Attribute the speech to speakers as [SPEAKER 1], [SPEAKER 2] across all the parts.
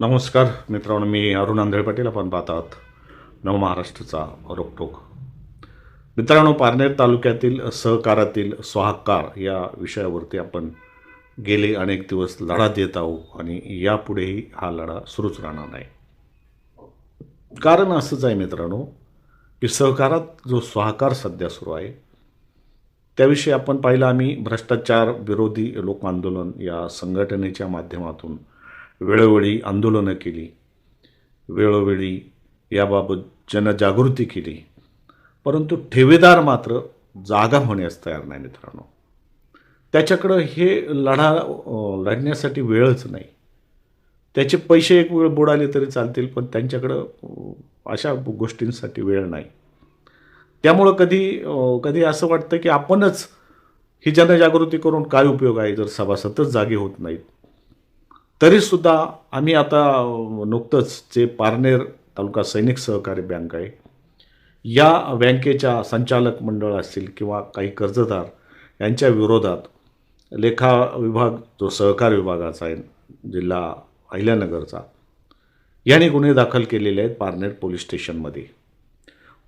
[SPEAKER 1] नमस्कार मित्रांनो मी अरुण आंधळे पाटील. आपण पाहत आहात नवमहाराष्ट्राचा रोकटोक. मित्रांनो पारनेर तालुक्यातील सहकारातील स्वाहाकार या विषयावरती आपण गेले अनेक दिवस लढा देत आहोत आणि यापुढेही हा लढा सुरूच राहणार नाही. कारण असंच आहे मित्रांनो की सहकारात जो स्वाहकार सध्या सुरू आहे त्याविषयी आपण पाहिलं आम्ही भ्रष्टाचार विरोधी लोक आंदोलन या संघटनेच्या माध्यमातून वेळोवेळी आंदोलनं केली. वेळोवेळी याबाबत जनजागृती केली. परंतु ठेवेदार मात्र जागा होण्यास तयार नाही मित्रांनो. त्याच्याकडं हे लढा लढण्यासाठी वेळच नाही. त्याचे पैसे एक वेळ बुडाले तरी चालतील पण त्यांच्याकडं अशा गोष्टींसाठी वेळ नाही. त्यामुळं कधी कधी असं वाटतं की आपणच ही जनजागृती करून काय उपयोग आहे जर सभासदच जागे होत नाहीत? तरीसुद्धा आम्ही आता नुकतंच जे पारनेर तालुका सैनिक सहकारी बँक आहे या बँकेच्या संचालक मंडळ असतील किंवा काही कर्जदार यांच्या विरोधात लेखा विभाग जो सहकार विभागाचा आहे जिल्हा अहिल्यानगरचा यांनी गुन्हे दाखल केलेले आहेत पारनेर पोलीस स्टेशनमध्ये.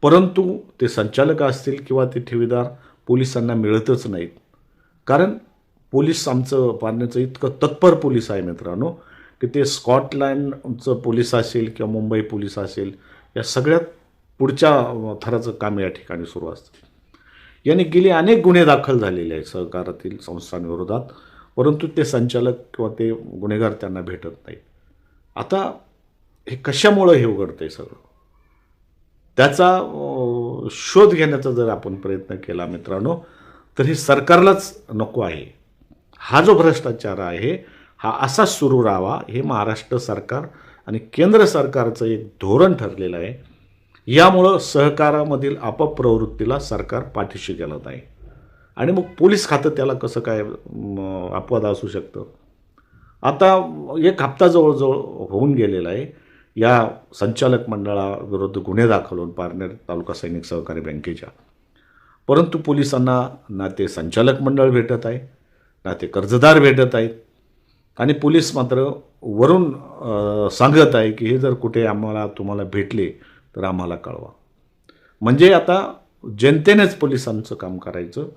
[SPEAKER 1] परंतु ते संचालक असतील किंवा ते ठेवीदार पोलिसांना मिळतच नाहीत. कारण पोलीस आमचं पारनेरचं इतकं तत्पर पोलीस आहे मित्रांनो की ते स्कॉटलँडचं पोलीस असेल किंवा मुंबई पोलीस असेल या सगळ्यात पुढच्या थराचं काम या ठिकाणी सुरू असतं. यांनी गेले अनेक गुन्हे दाखल झालेले आहेत सहकारातील संस्थांविरोधात परंतु ते संचालक किंवा ते गुन्हेगार त्यांना भेटत नाहीत. आता हे कशामुळं हे उघडतं आहे सगळं? त्याचा शोध घेण्याचा जर आपण प्रयत्न केला मित्रांनो तर हे सरकारलाच नको आहे. हा जो भ्रष्टाचार आहे हा असाच सुरू राहावा हे महाराष्ट्र सरकार आणि केंद्र सरकारचं एक धोरण ठरलेलं आहे. यामुळं सहकारामधील अपप्रवृत्तीला सरकार पाठीशी गेलं नाही आणि मग पोलीस खातं त्याला कसं काय अपवाद असू शकतं? आता एक हप्ता जवळजवळ होऊन गेलेला आहे. या संचालक मंडळाविरुद्ध गुन्हे दाखल होऊन पारनेर तालुका सैनिक सहकारी बँकेच्या. परंतु पोलिसांना ना ते संचालक मंडळ भेटत आहे. ना ते कर्जदार भेटत आहेत. आणि पोलीस मात्र वरून सांगत आहे की हे जर कुठे आम्हाला तुम्हाला भेटले तर आम्हाला कळवा. म्हणजे आता जनतेनेच पोलिसांचं काम करायचं.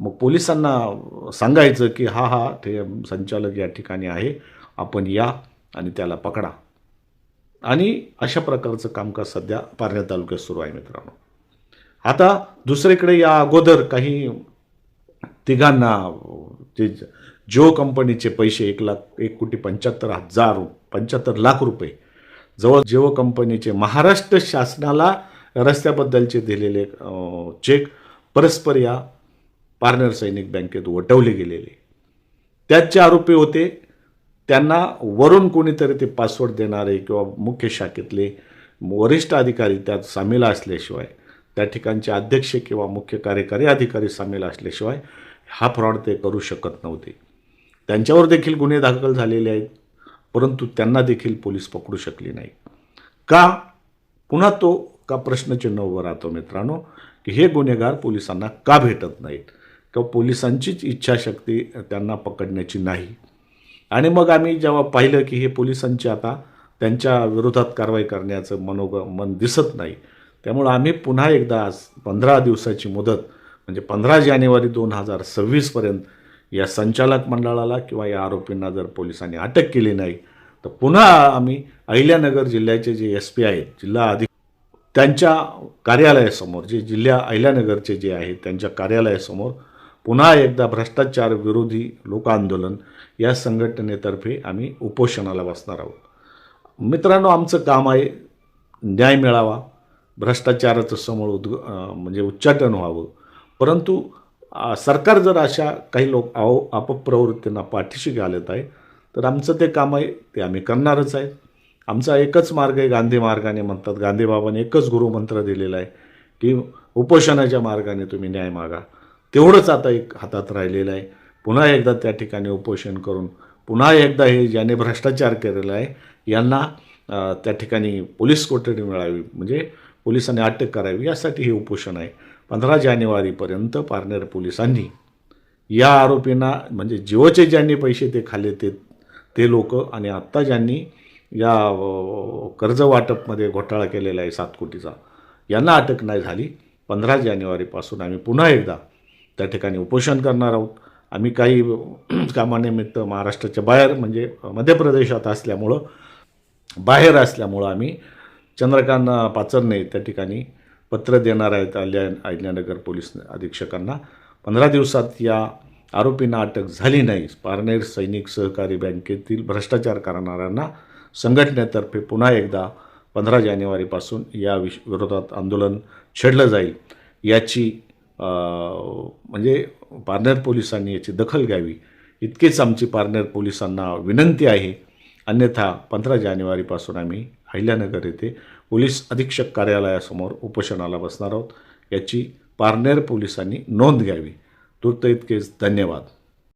[SPEAKER 1] मग पोलिसांना सांगायचं की हा हा ते संचालक या ठिकाणी आहे आपण या आणि त्याला पकडा. आणि अशा प्रकारचं कामकाज सध्या पारनेर तालुक्यात सुरू आहे मित्रांनो. आता दुसरीकडे या अगोदर काही तिघांना ते जिओ कंपनीचे पैसे एक लाख एक कोटी पंच्याहत्तर हजार पंच्याहत्तर लाख रुपये. जवळ जिओ कंपनीचे महाराष्ट्र शासनाला रस्त्याबद्दलचे दिलेले चेक परस्पर या पार्नर सैनिक बँकेत वटवले गेलेले. त्याचे आरोपी होते. त्यांना वरून कोणीतरी ते पासवर्ड देणारे किंवा मुख्य शाखेतले वरिष्ठ अधिकारी त्यात सामील असल्याशिवाय त्या ठिकाणचे अध्यक्ष किंवा मुख्य कार्यकारी अधिकारी सामील असल्याशिवाय हा फ्रॉड ते करू शकत नव्हते. त्यांच्यावर देखील गुन्हे दाखल झालेले आहेत परंतु त्यांना देखील पोलीस पकडू शकले नाही का? पुन्हा तो का प्रश्नचिन्ह उभं राहतो मित्रांनो की हे गुन्हेगार पोलिसांना का भेटत नाहीत? किंवा पोलिसांचीच इच्छाशक्ती त्यांना पकडण्याची नाही? आणि मग आम्ही जेव्हा पाहिलं की हे पोलिसांची आता त्यांच्या विरोधात कारवाई करण्याचं मनोग मन दिसत नाही त्यामुळं आम्ही पुन्हा एकदा आज पंधरा दिवसाची मुदत म्हणजे पंधरा जानेवारी दोन हजार सव्वीसपर्यंत या संचालक मंडळाला किंवा या आरोपींना जर पोलिसांनी अटक केली नाही तर पुन्हा आम्ही अहिल्यानगर जिल्ह्याचे जे एस पी आहेत जिल्हा अधिक त्यांच्या कार्यालयासमोर जे जिल्हा अहिल्यानगरचे जे आहेत त्यांच्या कार्यालयासमोर पुन्हा एकदा भ्रष्टाचार विरोधी लोक आंदोलन या संघटनेतर्फे आम्ही उपोषणाला बसणार आहोत. मित्रांनो आमचं काम आहे न्याय मिळावा भ्रष्टाचाराचं समोर उद्ग म्हणजे उच्चाटन व्हावं परंतु सरकार जर अशा काही लोक अव अपप्रवृत्तींना पाठीशी घालत आहे तर आमचं ते काम आहे ते आम्ही करणारच आहे. आमचा एकच मार्ग आहे गांधी मार्गाने म्हणतात गांधीबाबांनी एकच गुरुमंत्र दिलेला आहे की उपोषणाच्या मार्गाने तुम्ही न्याय मागा. तेवढंच आता एक हातात राहिलेलं आहे. पुन्हा एकदा त्या ठिकाणी उपोषण करून पुन्हा एकदा हे ज्याने भ्रष्टाचार केलेला आहे यांना त्या ठिकाणी पोलीस कोठडी मिळावी म्हणजे पोलिसांनी अटक करावी यासाठी हे उपोषण आहे. पंधरा जानेवारीपर्यंत पारनेर पोलिसांनी या आरोपींना म्हणजे जिओचे ज्यांनी पैसे ते खाल्ले ते ते लोक आणि आत्ता ज्यांनी या कर्जवाटपमध्ये कर्ज वाटपमध्ये घोटाळा केलेला आहे सात कोटीचा यांना अटक नाही झाली. पंधरा जानेवारीपासून आम्ही पुन्हा एकदा त्या ठिकाणी उपोषण करणार आहोत. आम्ही काही कामानिमित्त महाराष्ट्राच्या बाहेर म्हणजे मध्य प्रदेशात असल्यामुळं बाहेर असल्यामुळं आम्ही चंद्रकांत पाचरने त्या ठिकाणी पत्र देणार आहेत अल्या अहिल्यानगर पोलीस अधीक्षकांना. पंधरा दिवसात या आरोपींना अटक झाली नाही. पारनेर सैनिक सहकारी बँकेतील भ्रष्टाचार करणाऱ्यांना संघटनेतर्फे पुन्हा एकदा पंधरा जानेवारीपासून या विष विरोधात आंदोलन छेडलं जाईल. याची म्हणजे पारनेर पोलिसांनी याची दखल घ्यावी. इतकीच आमची पारनेर पोलिसांना विनंती आहे. अन्यथा पंधरा जानेवारीपासून आम्ही अहिल्यानगर येथे पोलीस अधीक्षक कार्यालयासमोर उपोषणाला बसणार आहोत. याची पारनेर पोलिसांनी नोंद घ्यावी. तूर्त इतकेच. धन्यवाद.